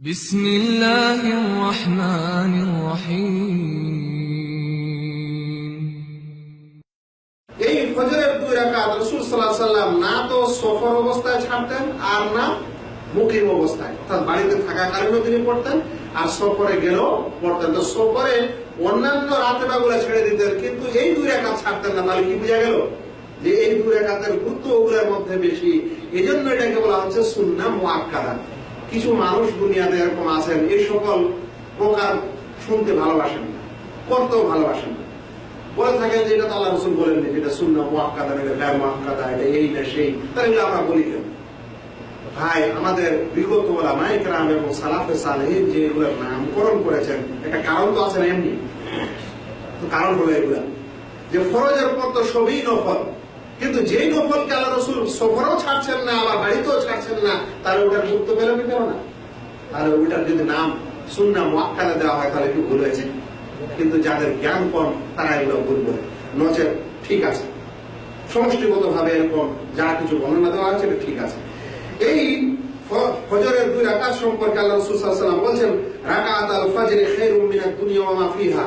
بسم الله الرحمن الرحيم এই ফজরের দুই রাকাত রসুল সাল্লাহ সাল্লাম না তো সফর অবস্থায় ছাড়তেন আর না মুকিম অবস্থায় অর্থাৎ বাড়িতে থাকাকালীনও তিনি পড়তেন আর সফরে গেলেও পড়তেন তো সফরে অন্যান্য রাতেরা গুলো ছেড়ে দিতেন কিন্তু এই দুই রেখা ছাড়তেন না তাহলে কি বোঝা গেল যে এই দুই রেখাতের গুরুত্ব ওগুলোর মধ্যে বেশি এই জন্য এটাকে বলা হচ্ছে সুন্না মোয়াক্কাদা কিছু মানুষ দুনিয়াতে এরকম আছেন, এই সকল প্রকার শুনতে ভালোবাসেন না, করতেও ভালোবাসেন না। বলে থাকেন যে এটা তো আল্লাহ রসুল বলেননি যেটা শূন্য মোয়াক্কাদা এটা গ্যার মোয়াক্কাদা এটা এই না সেই। তাহলে আমরা বলি কেন? ভাই, আমাদের বিগত বলা ওলা মাইকরাম এবং সালাফে সালেহিন যে এগুলোর নামকরণ করেছেন, একটা কারণ তো আছে না এমনি? তো কারণ হলো এগুলা। যে ফরজের পর তো সবই নফল, কিন্তু যেই আল্লাহ রসুল, সফরও ছাড়ছেন না, আবার বাড়িতেও ছাড়ছেন না, তাহলে ওটার গুরুত্ব পেল কি পেল না। তাহলে যদি নাম দেওয়া হয়, তাহলে ভুল হয়েছে। কিন্তু যাদের জ্ঞান কম, তারা এগুলো ভুল বলে। নচে ঠিক আছে। সমষ্টিগত ভাবে এরকম যা কিছু বর্ণনা দেওয়া হয়েছে ঠিক আছে। এই ফজরের দুই রাকাত সম্পর্কে আল্লাহ রাসূল ওয়াসাল্লাম বলছেন, রাকাত আল ফজর দুনিয়া ফিহা।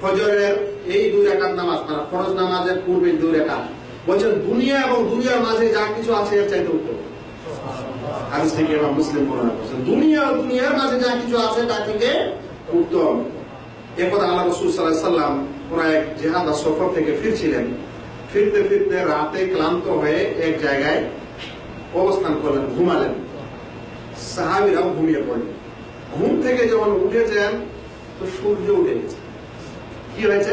ফজরের এই দুই রাকাত নামাজ মানে ফরজ নামাজের পূর্বে দুই রাকাত বলছেন, দুনিয়া এবং দুনিয়ার মাঝে যা কিছু আছে, এর চাইতে উত্তম। হাদিস থেকে ইমাম মুসলিম বর্ণনা করছেন, দুনিয়া ও দুনিয়ার মাঝে যা কিছু আছে, তা থেকে উত্তম। একদা আল্লাহ রসুল সাল্লাহ সাল্লাম কোন এক জেহাদ সফর থেকে ফিরছিলেন। ফিরতে ফিরতে রাতে ক্লান্ত হয়ে এক জায়গায় অবস্থান করলেন, ঘুমালেন। সাহাবিরাও ঘুমিয়ে পড়লেন ঘুম থেকে যখন উঠেছেন, তো সূর্য উঠে গেছে। কি হয়েছে?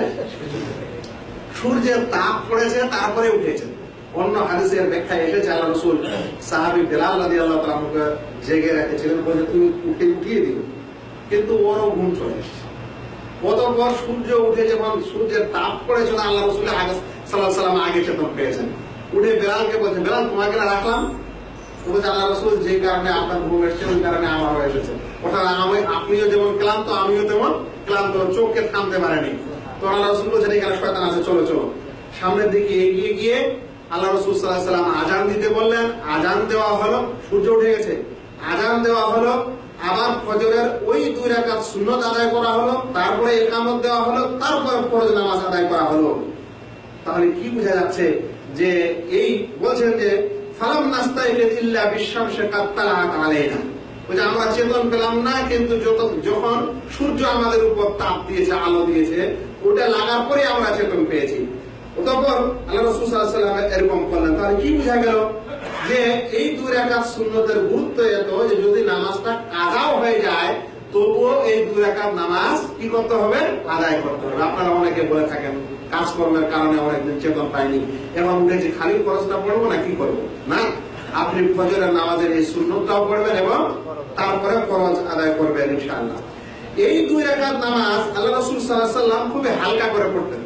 সূর্যের তাপ পড়েছে, তারপরে উঠেছেন অন্য হাদিসের ব্যাখ্যা এসেছে আল্লাহ রসুল সাহাবি বেলাল রাদি আল্লাহ তালামকে জেগে রেখেছিলেন, বলে তুমি উঠে উঠিয়ে দিও। কিন্তু ওরও ঘুম চলে এসেছে। সূর্য উঠে যখন সূর্যের তাপ পড়েছিল আল্লাহ রসুল আগে সাল্লাহ সাল্লাম আগে চেতন পেয়েছেন। উঠে বেলালকে বলছে, বেলাল, তোমাকে না রাখলাম? বলছে, আল্লাহ রসুল, যে কারণে আপনার ঘুম এসছে, ওই কারণে আমারও এসেছে অর্থাৎ আমি, আপনিও যেমন ক্লান্ত, আমিও তেমন ক্লান্ত, চোখকে থামতে পারেনি। তো আল্লাহ রসুল এখানে শয়তান আছে, চলো চলো। সামনের দিকে এগিয়ে গিয়ে আল্লাহ রসুল সাল্লাহ সাল্লাম আজান দিতে বললেন। আজান দেওয়া হলো, সূর্য উঠে গেছে। আজান দেওয়া হলো, আবার ফজরের ওই দুই রাকাত সুন্নত আদায় করা হলো, তারপরে একামত দেওয়া হলো, তারপরে ফরজ নামাজ আদায় করা হলো। তাহলে কি বোঝা যাচ্ছে যে এই বলছেন যে, ফালাম নাস্তাই ইল্লা বিশ্বামসে কাত্তালাহাত আলাইনা ওই যে আমরা চেতন পেলাম না, কিন্তু যখন সূর্য আমাদের উপর তাপ দিয়েছে, আলো দিয়েছে ওটা লাগার পরে আমরা চেতন পেয়েছি। অতঃপর আল্লাহ রসুল সাল্লাম এরকম করলেন। তাহলে কি বোঝা গেল যে এই দুই রাকাত সুন্নতের গুরুত্ব এত যে যদি নামাজটা কাজাও হয়ে যায়, তবুও এই দুই রাকাত নামাজ কি করতে হবে? আদায় করতে হবে। আপনারা অনেকে বলে থাকেন, কাজকর্মের কারণে অনেকদিন চেতন পাইনি। এবং উঠেছি খালি খরচটা পড়ব না, কি করব? না, আপনি ফজরের নামাজের এই সুন্নতটাও পড়বেন এবং তারপরে খরচ আদায় করবেন ইনশাআল্লাহ। এই দুই রাকাত নামাজ আল্লাহ রসুল সাল্লাহ সাল্লাম খুবই হালকা করে পড়তেন।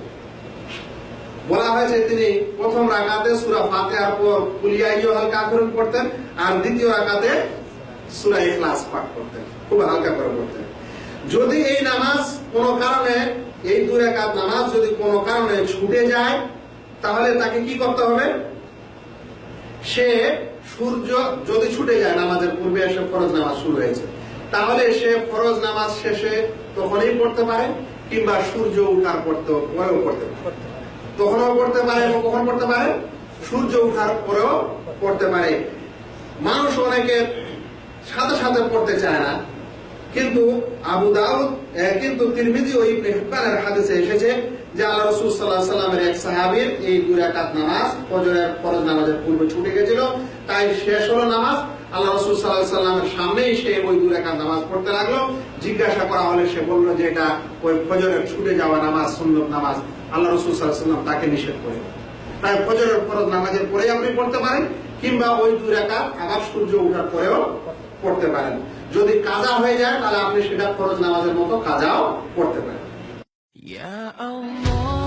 বলা হয়েছে তিনি প্রথম রাকাতে সুরা ফাতিহার পর কুলিয়া ইয়ুহাল কাফিরুন পড়তেন আর দ্বিতীয় রাকাতে সুরা ইখলাস পাঠ করতেন, খুব হালকা করে পড়তেন। যদি এই নামাজ কোনো কারণে, এই দুই রাকাত নামাজ যদি কোনো কারণে ছুটে যায়, তাহলে তাকে কি করতে হবে? সে সূর্য যদি ছুটে যায়, নামাজের পূর্বে এসে ফরজ নামাজ শুরু হয়েছে। তাহলে সে ফরজ নামাজ শেষে তখনই পড়তে পারে, কিংবা সূর্য উঠার পড়তে পরেও পড়তে পারে। তখনও পড়তে পারে এবং কখন পড়তে পারে? সূর্য উঠার পরেও পড়তে পারে। মানুষ অনেকে সাথে সাথে পড়তে চায় না, কিন্তু আবু দাউদ কিন্তু তিরমিজি ওই ইবনে হাদিসে এসেছে যে আল্লাহ রাসূল সাল্লাল্লাহু আলাইহি সাল্লামের এক সাহাবীর এই দুই রাকাত নামাজ ফজরের ফরজ নামাজের পূর্বে ছুটে গেছিল, তাই শেষ হলো নামাজ। আল্লাহ রসুল সাল্লাহ সাল্লামের সামনেই সে ওই দু রেখা নামাজ পড়তে লাগল। জিজ্ঞাসা করা হলে সে বলল যে এটা ওই ফজরের ছুটে যাওয়া নামাজ সুন্দর নামাজ। আল্লাহ রসুল সাল্লাহ সাল্লাম তাকে নিষেধ করে তাই ফজরের ফরজ নামাজের পরে আপনি পড়তে পারেন কিংবা ওই দু রেখা আবার সূর্য ওঠার পরেও পড়তে পারেন। যদি কাজা হয়ে যায় তাহলে আপনি সেটা ফরজ নামাজের মতো কাজাও পড়তে পারেন। Yeah, I'm more